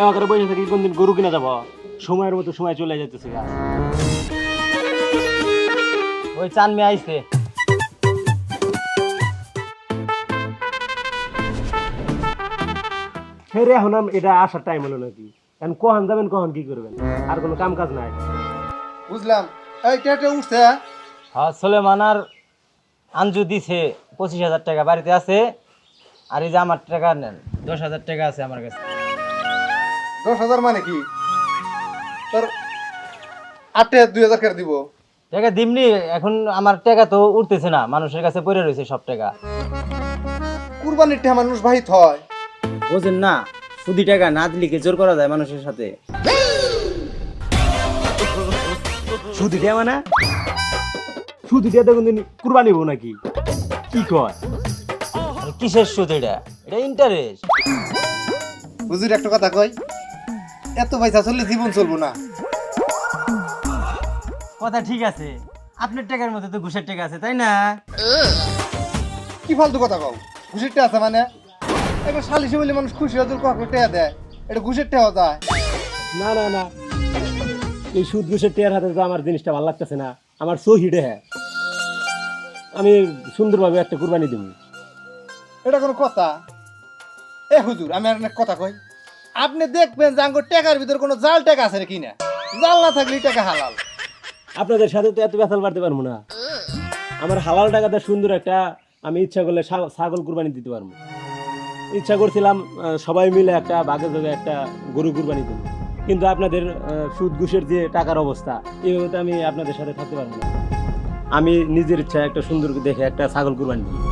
এবার বসে থাকি কোনদিন গরু কিনা যাব? সময়ের মতো সময় চলে যাইতেছে ওই চান মেয়ে আইছে। ফেরে এখন এটা আসার টাইম হলো নাকি? এখন কখন যাবেন কখন কি করবেন? আর কোনো কাম কাজ নাই। বুঝলাম। এই টেটে উঠছে? হ্যাঁ সুলেমান আর আঞ্জু দিছে পঁচিশ হাজার টাকা। বাড়িতে আছে। আর এই যে আমার টাকা নেন দশ হাজার টাকা আছে আমার কাছে। দশ হাজার মানে কি? তোর আটে দুই হাজার করে দিব। টাকা দিমনি এখন আমার টাকা তো উঠতেছে না মানুষের কাছে পড়ে রয়েছে সব টাকা। কুরবানির টেহা মানুষ বাহিত হয়। বোঝেন না সুদি টাকা না দিলে কি জোর করা যায় মানুষের সাথে? সুদি দিয়া মানে? সুদি দিয়া দেখুন কুরবানি হব নাকি? কি কয়? কিসের সুদ এটা? এটা ইন্টারেস্ট বুঝির একটা কথা কই এত পয়সা চললে জীবন চলবো না। কথা ঠিক আছে। আপনার টাকার মধ্যে তো ঘুষের টাকা আছে তাই না? কি ফালতু কথা কও? ঘুষের টেহা আছে মানে? এবার সালিশে বলে মানুষ খুশি হয়ে কখন টেহা দেয় এটা ঘুষের টেহা যায় না না না। এই সুদ ঘুষের টেয়ার হাতে তো আমার জিনিসটা ভালো লাগতেছে না। আমার সহিডে হ্যাঁ আমি সুন্দরভাবে একটা কুরবানি দেবো। এটা কোনো কথা? এ হুজুর আমি আর কথা কই। আপনি দেখবেন যে আঙ্গুর টাকার ভিতরে কোনো জাল টাকা আছে কি না জাল না থাকলে টাকা হালাল। আপনাদের সাথে তো এত ব্যথাল পারতে পারব না। আমার হালাল টাকাতে সুন্দর একটা, আমি ইচ্ছা করলে ছাগল কুরবানি দিতে পারব। ইচ্ছা করছিলাম সবাই মিলে একটা বাঘে যোগে একটা গরু কুরবানি দেবো। কিন্তু আপনাদের সুদ ঘুষের যে টাকার অবস্থা এইভাবে তো আমি আপনাদের সাথে থাকতে পারব না। আমি নিজের ইচ্ছা একটা সুন্দর দেখে একটা ছাগল কুরবানি দিই।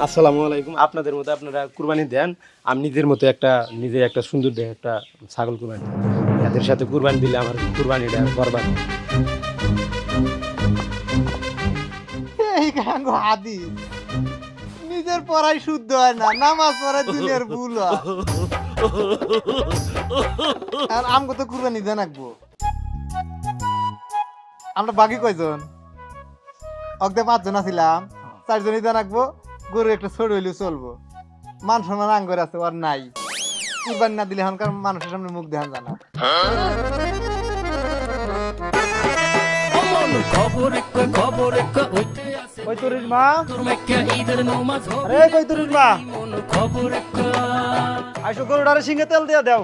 আসসালামু আলাইকুম। আপনাদের মতো আপনারা কুরবানি দেন, আমি নিজের মতো একটা, নিজে একটা সুন্দর দেখে একটা ছাগল কুরবানি এদের সাথে কুরবানি দিলে আমার কুরবানিটা বরবাদ। নিজের পড়াই শুদ্ধ হয় না, নামাজ পড়াই দিনের ভুল হয়। আর আমগো তো কুরবানি দেন আঁকবো। আমরা বাকি কয়জন? অগদে পাঁচজন আছিলাম, চারজনই দেন আঁকবো। গরু একটা ছোট হইলেও চলবো। মান সম্মান আঙ্গর আছে ওর নাই। কুরবানি না দিলে এখনকার মানুষের সামনে মুখ দেখান জানা কই তোরির মা? আরে কই তোরির মা আইসো গরুটারে সিংহে তেল দিয়া দাও।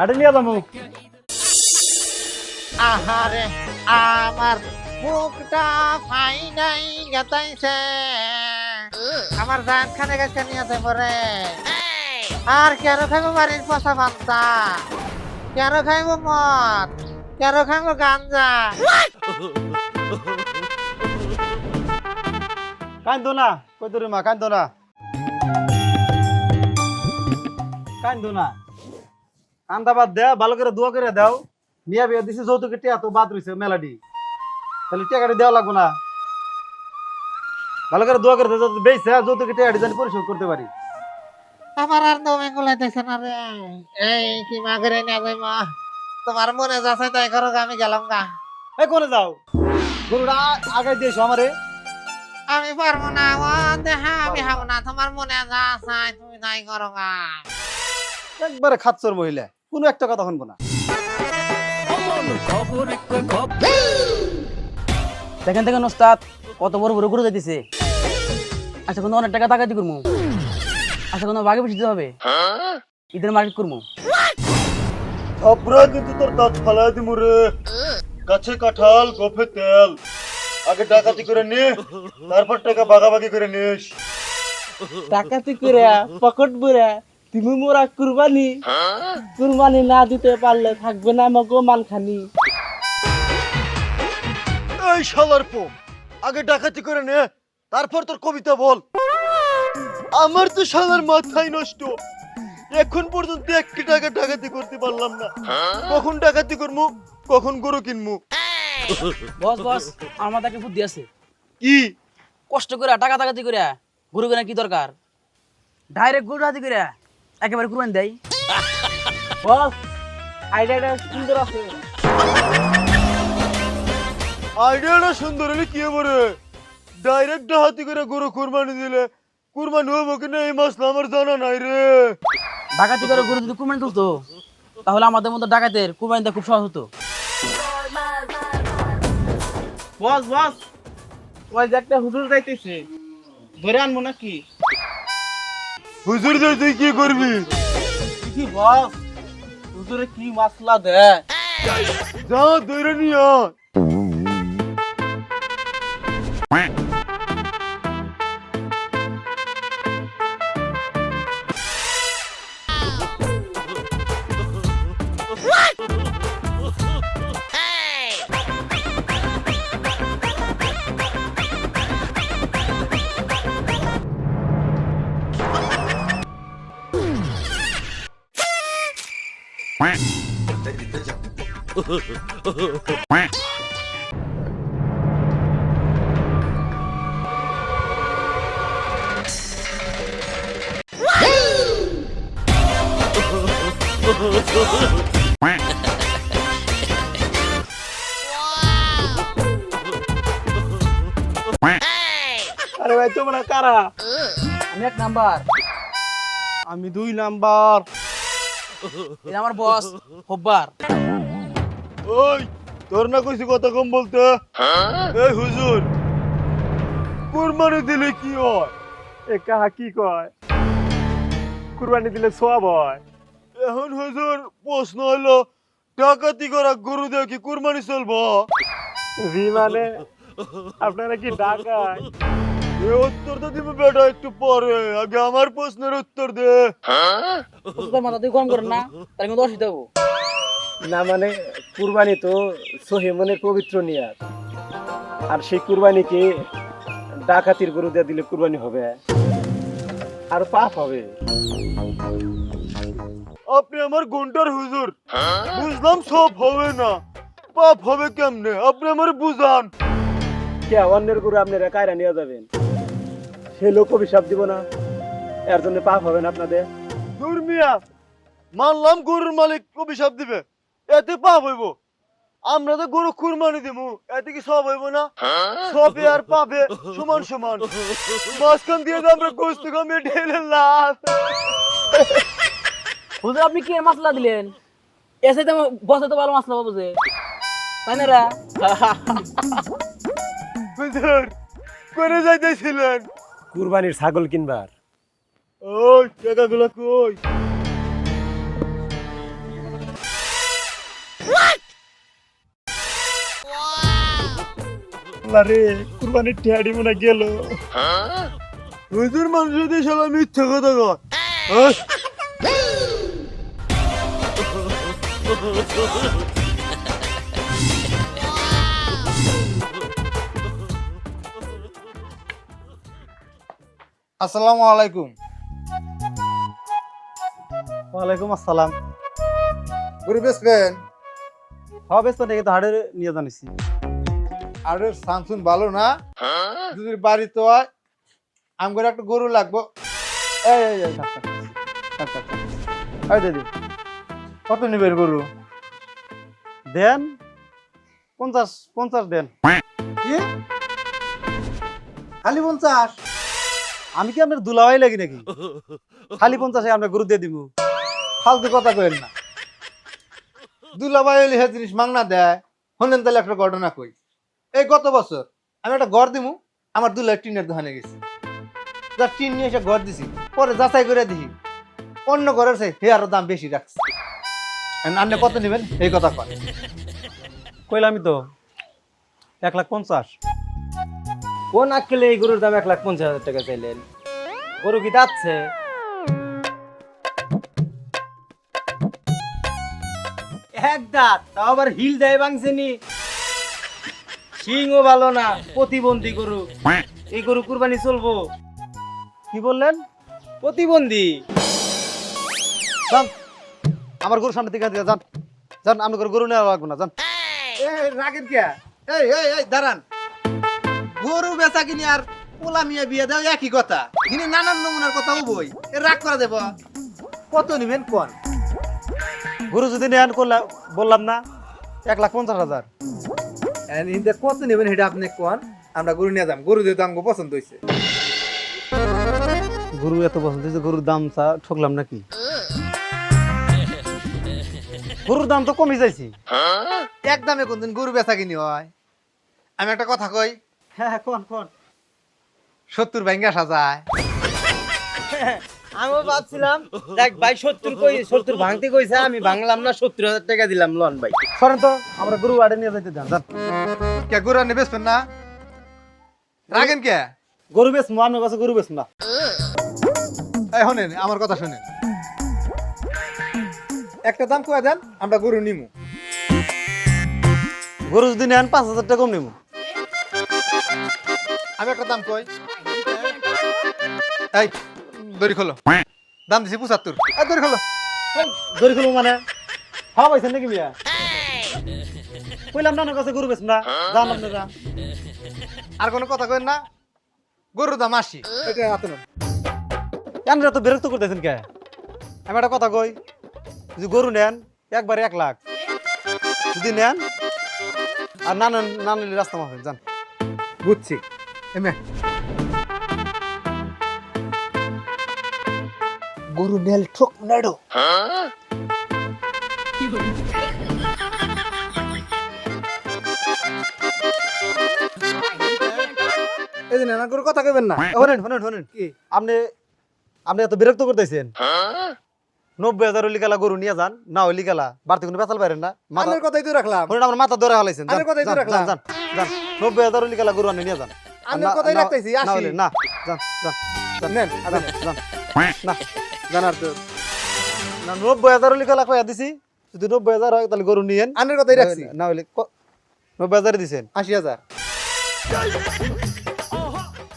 আরে নিয়ে যাব। আহারে আমার মুখটা ফাই নাই গেতাইছে। আমার জান খানে গেছে নিয়ে যাব পরে আর কেন খাইব বাড়ির পচা ভান্তা কেন খাইব মদ? কেন খাইব গাঞ্জা? কান্দো না কই তোরির মা কান্দো না। কান্দো না। কান্দা বাদ দে ভালো করে দোয়া করে দাও। মিয়া বিয়া দিছে যৌতুকে টিয়া তো বাদ রইছে মেলাডি। তাহলে টিয়াকাটি দেওয়া লাগবো না। ভালো করে দোয়া করে দাও যাতে বেইছে যৌতুকে টিয়াকাটি জানি পরিশোধ করতে পারি। আমার আর দমে গুলাইতেছে না রে। এই কি মা করে নিয়ে যাইব তোমার মনে যাচ্ছে তাই করো আমি গেলাম গা। এই কোনে যাও? গরুটা আগে দিয়েছ আমারে। আমি পারব না ও দেখা আমি হাবো না। তোমার মনে যা চাই তুমি তাই করো গা। একবারে খাচ্চর মহিলা কোনো একটা কথা শুনব না। দেখেন দেখেন ওস্তাদ কত বড় বড় গরু যাইতেছে। আচ্ছা কোনো অনেক টাকা টাকাতি করব আচ্ছা কোনো বাগে বেশি দিতে হবে? ঈদের মার্কেট করব থাপড়া কিন্তু তোর দাঁত ফালাই দিমু রে। কাছে কাঁঠাল গোফে তেল। আগে ডাকাতি করে নে তারপর টাকা ভাগাভাগি করে নিস। টাকাতি করে পকেট বুড়ে তুমি মোরা কুরবানি। কুরবানি না দিতে পারলে থাকবে না আমাকে মান খানি এই শালার পো আগে ডাকাতি করে নে তারপর তোর কবিতা বল। আমার তো শালার মাথাই নষ্ট এখন পর্যন্ত একটি টাকা ডাকাতি করতে পারলাম না। কখন ডাকাতি করব কখন গরু কিনবো বস বস আমার একটা বুদ্ধি আছে। কি? কষ্ট করে টাকা টাকাতি করে গরু কেনা কি দরকার? ডাইরেক্ট গরু হাতি করে একেবারে কুরবানি দেয়। বস আইডিয়াটা সুন্দর আছে। আইডিয়াটা সুন্দর হলে কি রে? ডাইরেক্ট ডাহাতি করে গরু কুরবানি দিলে কুরবানি হব কিনা এই মাসলা আমার জানা নাই রে। ডাকাতি করে গরু যদি কুরবানি তুলতো তাহলে আমাদের মতো ডাকাতের কুরবানিটা খুব সহজ হতো। বস বস। ওই যে একটা হুজুর যাইতেছে। ধরে আনব নাকি? হুজুর দে তুই কি করবি? কি বস? হুজুরে কি মাসলা দেয়? যা ধরে নিয়ে Quack. ভাই তোমরা কারা? আমি এক নাম্বার। আমি দুই নাম্বার। এটা আমার বস হব্বার। ওই তোর না কইছি কথা কম বলতে? এই হুজুর কুরবানি দিলে কি হয়? এ কাহা কি কয়? কুরবানি দিলে সোয়াব হয়। এখন হুজুর প্রশ্ন হলো ডাকাতি করা গরু দিয়ে কি কুরবানি চলবো? জি মানে আপনারা কি ডাকায় উত্তর তো দিবে বেটা একটু পরে। আগে আমার প্রশ্নের উত্তর দে। তোর মাথা দিয়ে গরম করেন না তার কিন্তু অসুবিধা হব। না মানে কুরবানি তো সহি মনে পবিত্র নিয়াত। আর সেই কুরবানিকে ডাকাতির গরু দিয়ে দিলে কুরবানি হবে। আর পাপ হবে। আপনি আমার ঘণ্টার হুজুর। বুঝলাম সব হবে না। পাপ হবে কেমনে? আপনি আমার বুঝান। কে অন্যের গরু আপনারা কায়রা নিয়ে যাবেন? সে লোক অভিশাপ দিব না। এর জন্য পাপ হবে না আপনাদের। দুর্মিয়া মানলাম গরুর মালিক অভিশাপ দিবে। এতে পাপ হইব। আমরা তো গরু কুরবানি দিমু এতে কি সব হইব না? সবে আর পাবে সমান সমান। মাঝখান দিয়ে তো আমরা গোস্ত কমিয়ে ঢেলে লাভ। হুজুর আপনি কি মাসলা দিলেন এসে তো বসে তো ভালো মাসলা পাবো যে তাই না রা? হুজুর করে যাইতেছিলেন। কুরবানির ছাগল কিনবার। ওই টাকাগুলো কই? আরে কুরবানির টিয়াড়ি মনে গেল। হুজুর মানুষ যদি সবাই মিথ্যা কথা? আসসালামু আলাইকুম। ওয়ালাইকুম আসসালাম। গরু বেচবেন? হবে তো নাকি তো হাড়ে নিয়ে জানিছি আরে সামসুন ভালো না? যদি বাড়ি তো হয় আমার একটা গরু লাগবো। এই এই এই। এই দিদি কত নিবেন গরু? দেন পঞ্চাশ পঞ্চাশ দেন। কি? খালি পঞ্চাশ? আমি কি আপনার দুলাভাই লাগি নাকি? খালি পঞ্চাশে আমরা গরু দিয়ে দিব ফালতু কথা কইেন না। দুলাভাই হে জিনিস মাংনা দেয় হলেন তাহলে একটা ঘটনা কই। এই গত বছর আমি একটা ঘর দিমু, আমার দুলাই টিনের দোকানে গেছি। যা টিন নিয়ে এসে ঘর দিছি, পরে যাচাই করে দিই অন্য ঘরের সে হে আরও দাম বেশি রাখছে। আপনি কত নেবেন? এই কথা কয় কইলামই তো, এক লাখ পঞ্চাশ। কোন আক্কেলে এই গরুর দাম এক লাখ পঞ্চাশ হাজার টাকা চাইলেন? গরু কি যাচ্ছে? এক দাঁত, তাও আবার হিল দেয় ভাঙছেনি সিংও ভালো না, প্রতিবন্ধী গরু। এই গরু কুরবানি চলবো। কি বললেন? প্রতিবন্ধী। আমার গরু সামনে দিয়ে যান। যান, আমি গরু নেওয়া লাগবে না, যান। রাগের কে? এই এই, দাঁড়ান। গরু বেচা কিনি আর পোলা মিয়া বিয়ে দাও একই কথা। কিনি নানান নমুনার কথা বই রাগ করে দেব। কত নিবেন কোন? গরু যদি নেন করলাম বললাম না এক লাখ পঞ্চাশ হাজার। ইন্দে কত নেবেন সেটা আপনি কোন? আমরা গরু নিয়ে যাম। গরু যেহেতু আমাকে পছন্দ হয়েছে গরু এত পছন্দ হয়েছে গরুর দাম চা ঠকলাম নাকি? গরুর দাম তো কমে যাইছি। একদমে কোনদিন গরু বেচা কিনি হয়। আমি একটা কথা কই হ্যাঁ কোন কোন? সত্তর ব্যাঙ্গে আসা যায়। আমিও ভাবছিলাম দেখ ভাই সত্তর কই সত্তর ভাঙতে কইছে আমি ভাঙলাম না সত্তর হাজার টাকা দিলাম লন ভাই। সরেন তো আমরা গরু বাড়ি নিয়ে যাইতে যান। কে গরু আনি না? রাখেন কে? গরু বেশ আমার কাছে গরু বেশ না। এই শোনেন আমার কথা শোনেন। একটা দাম কয়ে দেন আমরা গরু নিমু। গরু যদি নেন পাঁচ হাজার টাকা কম নেব আমি একটা দাম কই। এই দড়ি খোলো। দাম দিছি পঁচাত্তর। এই দড়ি খোলো। দড়ি খুলবো মানে? হাওয়া পাইছেন নাকি মিয়া? কইলাম না কাছে গরু বেশ না। যান আপনারা আর কোনো কথা কইন না। গরুর দাম আশি। এটা হাতে নেন। আপনারা তো বিরক্ত করতেছেন কে? আমি একটা কথা কই যদি গরু নেন একবারে এক লাখ। যদি নেন আর না নেন না নিলে রাস্তা মাফেন যান। বুঝছি। এমে গরু নেল ঠোক নাড়ো এই যে কথা কইবেন না। কি? আপনি আপনি এত বিরক্ত করতেছেন? নব্বই হাজার হলি গেলা গরু নিয়ে যান না হলি গেলা বাড়তি কোনো বেতাল পারেন না। মাথা আমার কথাই তো রাখলাম। আমার মাথা ধরে হালাইছেন যান, আরে কথাই তো যান, রাখলাম। যান, যান, যান। নব্বই হাজার হলি গেলা গরু আনি নিয়ে যান। না- কথাই রাখতেছি। হলে না যান যান যান, নেন, যান, যান। না জানার তো না নব্বই হাজার গেলা কয়া দিছি। যদি নব্বই হাজার হয় তাহলে গরু নিয়েন। আনের কথাই রাখছি। না হলে ক- নব্বই হাজার দিছেন। আশি হাজার।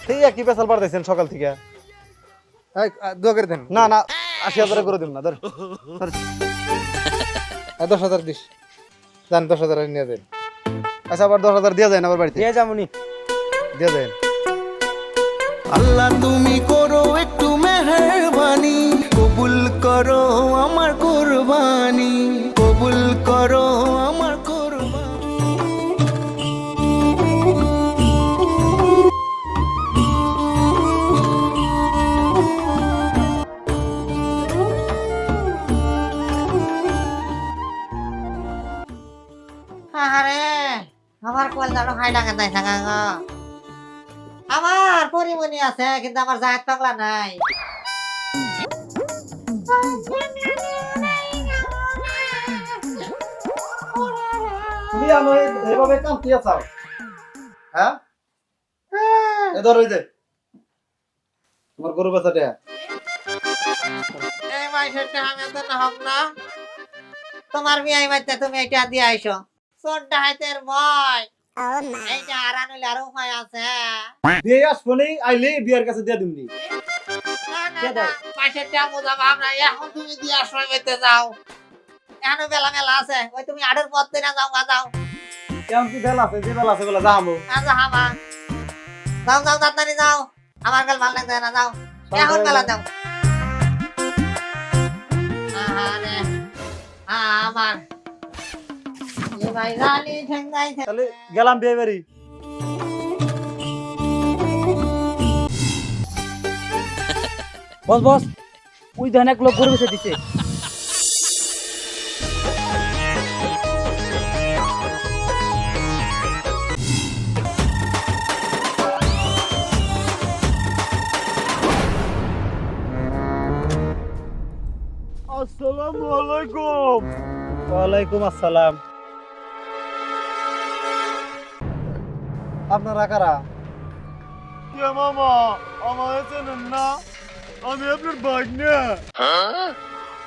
ঠিক একই পেশাল পাঠাইছেন সকাল থেকে। এই, দোয়া করে দেন। না না আশি হাজারে করে দিব না ধর। দশ হাজার দিস। যান দশ হাজার নিয়ে দেন আচ্ছা আবার দশ হাজার দিয়ে যায় না আবার বাড়িতে। দিয়ে যাবনি দিয়ে আল্লাহ তুমি করো একটু মেহরবানি কবুল করো আমার কোরবানি কবুল করো আমার কোরবানি। আরে আমার কোল জানো হাই ডাকা তাই থাকা গো। আমার পরিমণি আছে কিন্তু আমার জায়গা পাগলা নাই। তুমি আমার এভাবে কাম কি আছো হ্যাঁ। এ ধর ওই যে তোমার গরু বাচ্চাটা এই মাইসেরটা আমি তো না তোমার মাইতে তুমি এটা দিয়ে আইসো। চোরটা হাইতের ভয়। এইটা হারান হইলে আর উপায় আছে বিয়ে আসব নেই আইলে বিয়ার কাছে দিয়ে দিমনি। না, না, না, বোঝা ভাবনা এখন তুমি দিয়ে আসো মাইতে যাও। এখনও বেলা মেলা আছে। ওই তুমি আটের পথ দিয়ে যাও গা যাও। কেমন কি বেলা আছে? যে বেলা আছে বেলা যাব যাও যাও তাড়াতাড়ি যাও। আমার কাল ভালো লাগছে না যাও। এখন বেলা যাও। আমার তাহলে গেলাম বিয়ে বাড়ি বস বস। ওই এক লোক গরু বেচে দিছে। আসসালামু আলাইকুম। ওয়ালাইকুম আসসালাম। আপনারা কারা? কে মামা? আমায় চেনেন না? আমি আপনার বাইক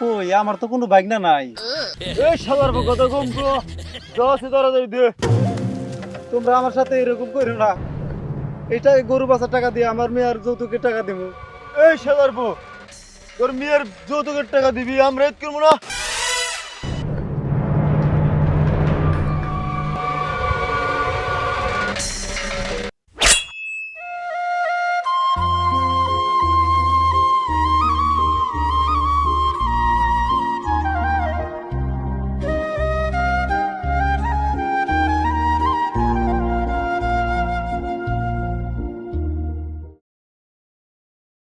ওই আমার তো কোনো বাইক না নাই। এই শালার কথা কম তো। যা তাড়াতাড়ি দে। তোমরা আমার সাথে এরকম করো না। এটা গরু বাচ্চার টাকা দিয়ে আমার মেয়ের যৌতুকের টাকা দিব এই শালার তোর মেয়ের যৌতুকের টাকা দিবি আমরা এত করব না।